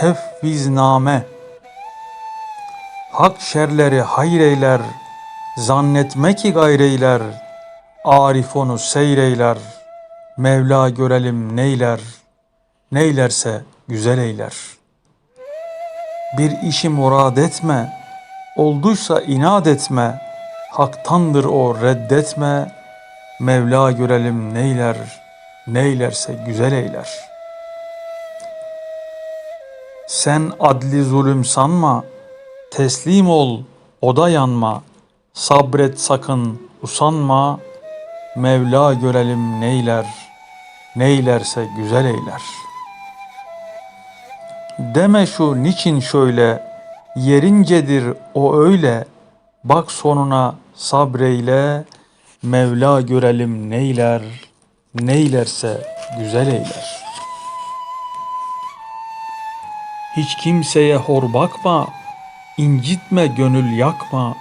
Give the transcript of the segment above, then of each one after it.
Tefvizname Hak şerleri hayreyler, zannetme ki gayreyler, Arif onu seyreyler, Mevla görelim neyler, neylerse güzel eyler. Bir işi murad etme, olduysa inat etme, Haktandır o reddetme, Mevla görelim neyler, neylerse güzel eyler.'' Sen adli zulüm sanma, teslim ol, oda yanma, sabret sakın, usanma, Mevla görelim neyler, neylerse güzel eyler. Deme şu niçin şöyle, yerincedir o öyle, bak sonuna sabreyle, Mevla görelim neyler, neylerse güzel eyler.'' Hiç kimseye hor bakma, incitme gönül yakma,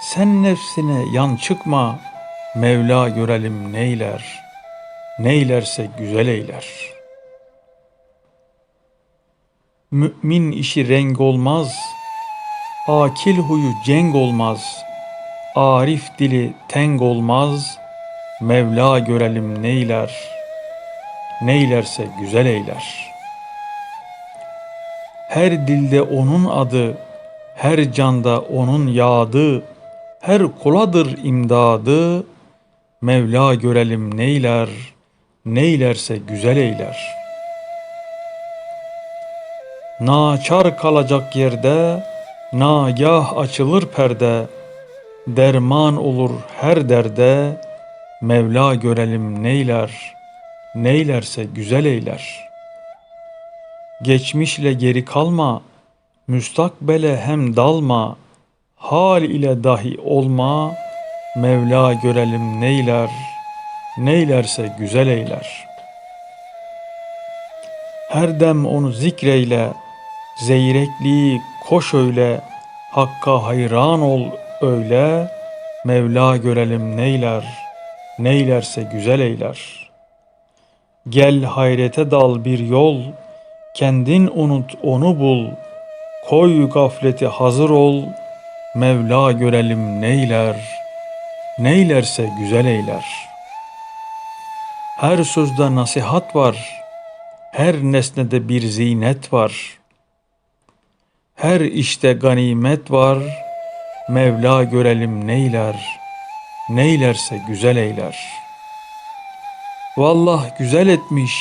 sen nefsine yan çıkma, Mevla görelim neyler, neylerse güzel eyler. Mümin işi renk olmaz, akil huyu cenk olmaz, arif dili teng olmaz, Mevla görelim neyler, neylerse güzel eyler.'' Her dilde onun adı, her canda onun yadı, her kuladır imdadı. Mevla görelim neyler, neylerse güzel eyler. Naçar kalacak yerde, nagah açılır perde, derman olur her derde, Mevla görelim neyler, neylerse güzel eyler.'' Geçmişle geri kalma, müstakbele hem dalma, hal ile dahi olma, Mevla görelim neyler, neylerse güzel eyler. Her dem onu zikreyle, zeyrekliği koş öyle, Hakka hayran ol öyle, Mevla görelim neyler, neylerse güzel eyler. Gel hayrete dal bir yol, Kendin unut onu bul, koy gafleti hazır ol, Mevla görelim neyler, neylerse güzel eyler. Her sözde nasihat var, her nesnede bir zinet var. Her işte ganimet var, Mevla görelim neyler, neylerse güzel eyler. Vallah güzel etmiş,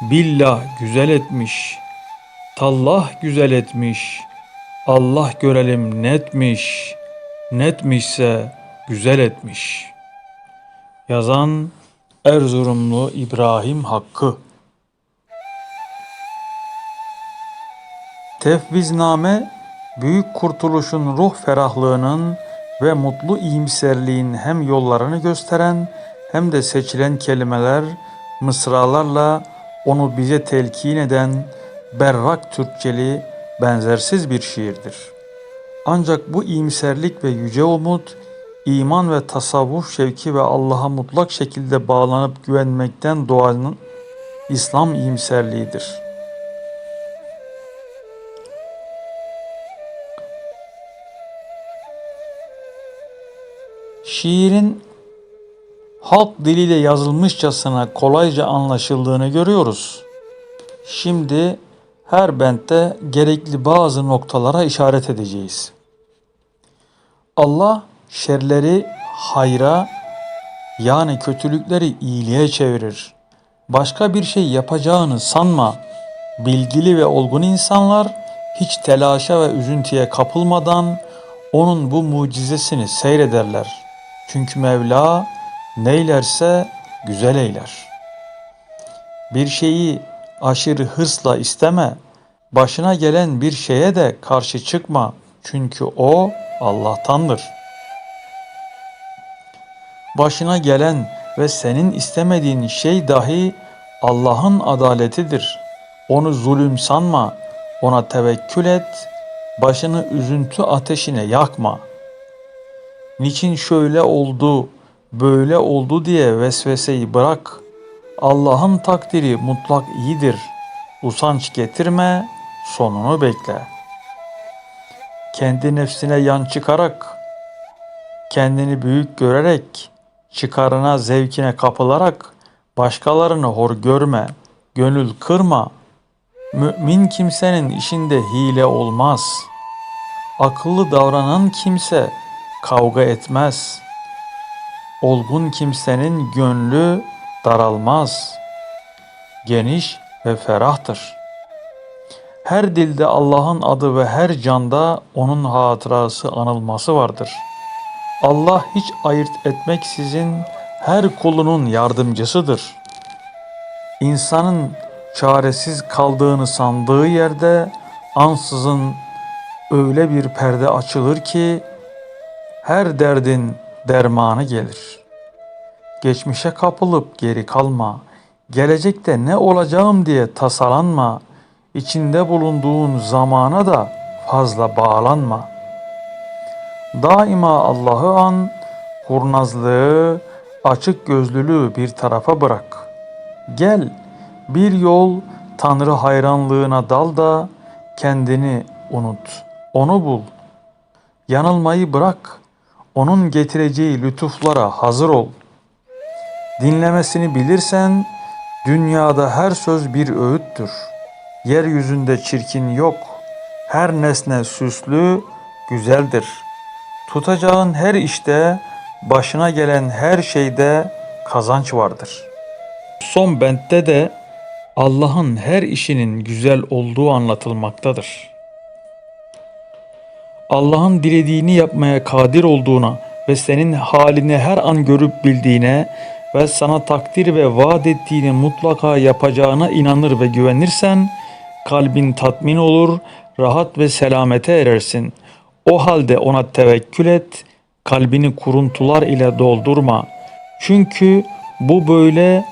Billah güzel etmiş, tallah güzel etmiş, Allah görelim netmiş, netmişse güzel etmiş. Yazan Erzurumlu İbrahim Hakkı Tefvizname, büyük kurtuluşun ruh ferahlığının ve mutlu iyimserliğin hem yollarını gösteren hem de seçilen kelimeler, mısralarla onu bize telkin eden berrak Türkçeli benzersiz bir şiirdir. Ancak bu iyimserlik ve yüce umut, iman ve tasavvuf şevki ve Allah'a mutlak şekilde bağlanıp güvenmekten doğanın İslam iyimserliğidir. Şiirin halk diliyle yazılmışçasına kolayca anlaşıldığını görüyoruz. Şimdi her bentte gerekli bazı noktalara işaret edeceğiz. Allah şerleri hayra yani kötülükleri iyiliğe çevirir. Başka bir şey yapacağını sanma. Bilgili ve olgun insanlar hiç telaşa ve üzüntüye kapılmadan onun bu mucizesini seyrederler. Çünkü Mevla neylerse güzel eyler. Bir şeyi aşırı hırsla isteme, başına gelen bir şeye de karşı çıkma çünkü o Allah'tandır. Başına gelen ve senin istemediğin şey dahi Allah'ın adaletidir. Onu zulüm sanma, ona tevekkül et, başını üzüntü ateşine yakma. Niçin şöyle oldu, böyle oldu diye vesveseyi bırak. Allah'ın takdiri mutlak iyidir. Usanç getirme, sonunu bekle. Kendi nefsine yan çıkarak, kendini büyük görerek, çıkarına zevkine kapılarak başkalarını hor görme, gönül kırma. Mümin kimsenin işinde hile olmaz. Akıllı davranan kimse kavga etmez. Olgun kimsenin gönlü daralmaz. Geniş ve ferahtır. Her dilde Allah'ın adı ve her canda onun hatırası anılması vardır. Allah hiç ayırt etmeksizin her kulunun yardımcısıdır. İnsanın çaresiz kaldığını sandığı yerde ansızın öyle bir perde açılır ki her derdin dermanı gelir. Geçmişe kapılıp geri kalma. Gelecekte ne olacağım diye tasalanma. İçinde bulunduğun zamana da fazla bağlanma. Daima Allah'ı an, kurnazlığı, açık gözlülüğü bir tarafa bırak. Gel, bir yol Tanrı hayranlığına dal da kendini unut, onu bul. Yanılmayı bırak, onun getireceği lütuflara hazır ol. Dinlemesini bilirsen, dünyada her söz bir öğüttür. Yeryüzünde çirkin yok, her nesne süslü, güzeldir. Tutacağın her işte, başına gelen her şeyde kazanç vardır. Son bentte de Allah'ın her işinin güzel olduğu anlatılmaktadır. Allah'ın dilediğini yapmaya kadir olduğuna ve senin halini her an görüp bildiğine ve sana takdir ve vaat ettiğini mutlaka yapacağına inanır ve güvenirsen kalbin tatmin olur, rahat ve selamete erersin. O halde ona tevekkül et, kalbini kuruntular ile doldurma. Çünkü bu böyle,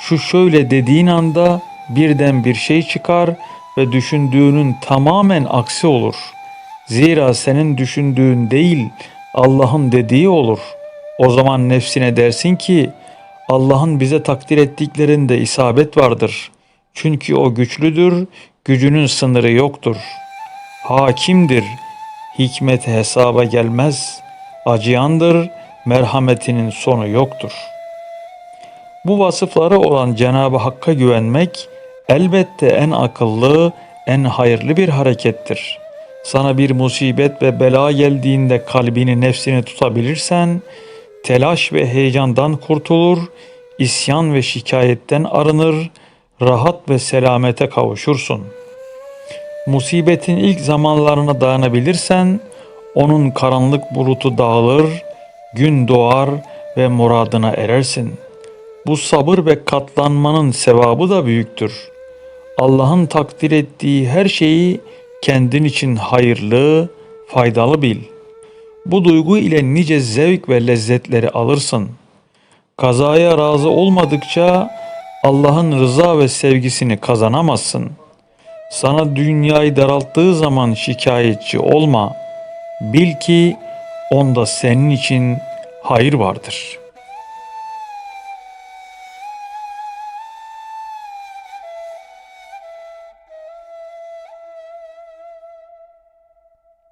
şu şöyle dediğin anda birden bir şey çıkar ve düşündüğünün tamamen aksi olur. Zira senin düşündüğün değil, Allah'ın dediği olur. O zaman nefsine dersin ki, Allah'ın bize takdir ettiklerinde isabet vardır. Çünkü o güçlüdür, gücünün sınırı yoktur. Hakimdir, hikmet hesaba gelmez. Acıyandır, merhametinin sonu yoktur. Bu vasıfları olan Cenab-ı Hakk'a güvenmek elbette en akıllı, en hayırlı bir harekettir. Sana bir musibet ve bela geldiğinde kalbini, nefsini tutabilirsen, telaş ve heyecandan kurtulur, isyan ve şikayetten arınır, rahat ve selamete kavuşursun. Musibetin ilk zamanlarına dayanabilirsen, onun karanlık bulutu dağılır, gün doğar ve muradına erersin. Bu sabır ve katlanmanın sevabı da büyüktür. Allah'ın takdir ettiği her şeyi kendin için hayırlı, faydalı bil. Bu duygu ile nice zevk ve lezzetleri alırsın. Kazaya razı olmadıkça Allah'ın rıza ve sevgisini kazanamazsın. Sana dünyayı daralttığı zaman şikayetçi olma. Bil ki onda senin için hayır vardır.''